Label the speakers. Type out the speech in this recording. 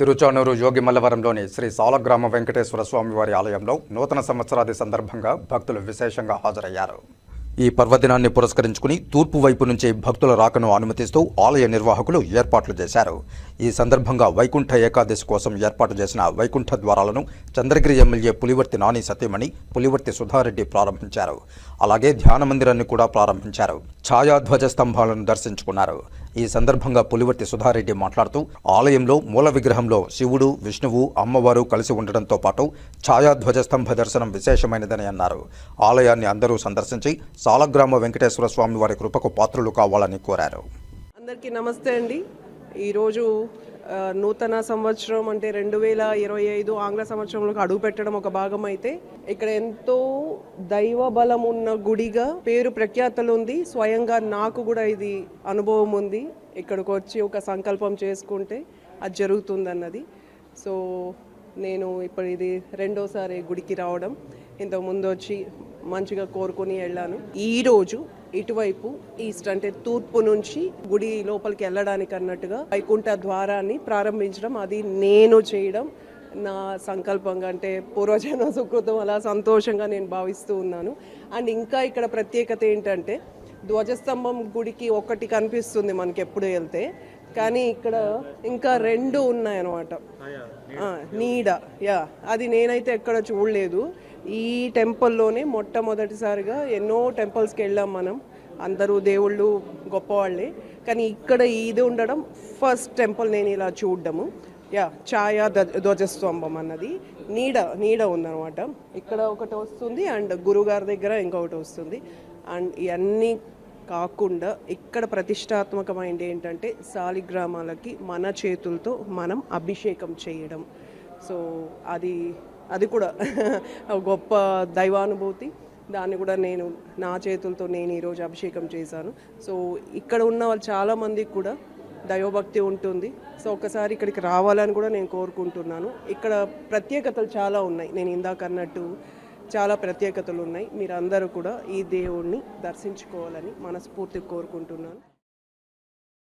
Speaker 1: తిరుచానూరు యోగిమల్లవరంలోని శ్రీ సాలగ్రామ వెంకటేశ్వర స్వామి వారి ఆలయంలో నూతన సంవత్సరాది సందర్భంగా భక్తులు విశేషంగా హాజరయ్యారు. ఈ పర్వదినాన్ని పురస్కరించుకుని తూర్పు వైపు నుంచి భక్తుల రాకను అనుమతిస్తూ ఆలయ నిర్వాహకులు ఏర్పాట్లు చేశారు. ఈ సందర్భంగా వైకుంఠ ఏకాదశి కోసం ఏర్పాటు చేసిన వైకుంఠ ద్వారాలను చంద్రగిరి ఎమ్మెల్యే పులివర్తి నాని సతీమణి పులివర్తి సుధారెడ్డి ప్రారంభించారు. అలాగే ధ్యాన మందిరాన్ని కూడా ప్రారంభించారు. ఛాయాధ్వజ స్తంభాలను దర్శించుకున్నారు. ఈ సందర్భంగా పులివర్తి సుధారెడ్డి మాట్లాడుతూ ఆలయంలో మూల విగ్రహంలో శివుడు విష్ణువు అమ్మవారు కలిసి ఉండడంతో పాటు ఛాయాధ్వజ స్తంభ దర్శనం విశేషమైనదని అన్నారు. ఆలయాన్ని అందరూ సందర్శించి సాలగ్రామ వెంకటేశ్వర స్వామి వారి కృపకు పాత్రులు కావాలని కోరారు.
Speaker 2: అందరికీ నమస్తే అండి. ఈరోజు నూతన సంవత్సరం అంటే రెండు వేల ఇరవై ఐదు ఆంగ్ల సంవత్సరంలోకి అడుగు పెట్టడం ఒక భాగం అయితే ఇక్కడ ఎంతో దైవ బలం ఉన్న గుడిగా పేరు ప్రఖ్యాతలు ఉంది. స్వయంగా నాకు కూడా ఇది అనుభవం ఉంది. ఇక్కడికి వచ్చి ఒక సంకల్పం చేసుకుంటే అది జరుగుతుందన్నది. సో నేను ఇప్పుడు ఇది రెండోసారి గుడికి రావడం. ఇంతకు ముందు వచ్చి మంచిగా కోరుకొని వెళ్ళాను. ఈరోజు ఇటువైపు ఈస్ట్ అంటే తూర్పు నుంచి గుడి లోపలికి వెళ్ళడానికి అన్నట్టుగా వైకుంఠ ద్వారాన్ని ప్రారంభించడం అది నేను చేయడం నా సంకల్పంగా అంటే పూర్వజన సుకృతం అలా సంతోషంగా నేను భావిస్తూ ఉన్నాను. అండ్ ఇంకా ఇక్కడ ప్రత్యేకత ఏంటంటే ధ్వజస్తంభం గుడికి ఒకటి కనిపిస్తుంది మనకి ఎప్పుడు వెళ్తే కానీ ఇక్కడ ఇంకా రెండు ఉన్నాయన్నమాట. నీడ. యా అది నేనైతే ఎక్కడ చూడలేదు. ఈ టెంపుల్లోనే మొట్టమొదటిసారిగా ఎన్నో టెంపుల్స్కి వెళ్ళాం మనం. అందరూ దేవుళ్ళు గొప్పవాళ్ళే. కానీ ఇక్కడ ఇది ఉండడం ఫస్ట్ టెంపుల్ నేను ఇలా చూడడము. యా ఛాయా ధ్వజస్తంభం అన్నది. నీడ నీడ ఉందన్నమాట. ఇక్కడ ఒకటి వస్తుంది అండ్ గురుగారి దగ్గర ఇంకొకటి వస్తుంది. అండ్ ఇవన్నీ కాకుండా ఇక్కడ ప్రతిష్టాత్మకమైనది ఏంటంటే సాలిగ్రామాలకి మన చేతులతో మనం అభిషేకం చేయడం. సో అది అది కూడా గొప్ప దైవానుభూతి. దాన్ని కూడా నేను నా చేతులతో నేను ఈరోజు అభిషేకం చేశాను. సో ఇక్కడ ఉన్న వాళ్ళు చాలామందికి కూడా దైవభక్తి ఉంటుంది. సో ఒకసారి ఇక్కడికి రావాలని కూడా నేను కోరుకుంటున్నాను. ఇక్కడ ప్రత్యేకతలు చాలా ఉన్నాయి. నేను ఇందాక అన్నట్టు చాలా ప్రత్యేకతలు ఉన్నాయి. మీరందరూ కూడా ఈ దేవుణ్ణి దర్శించుకోవాలని మనస్ఫూర్తిగా కోరుకుంటున్నాను.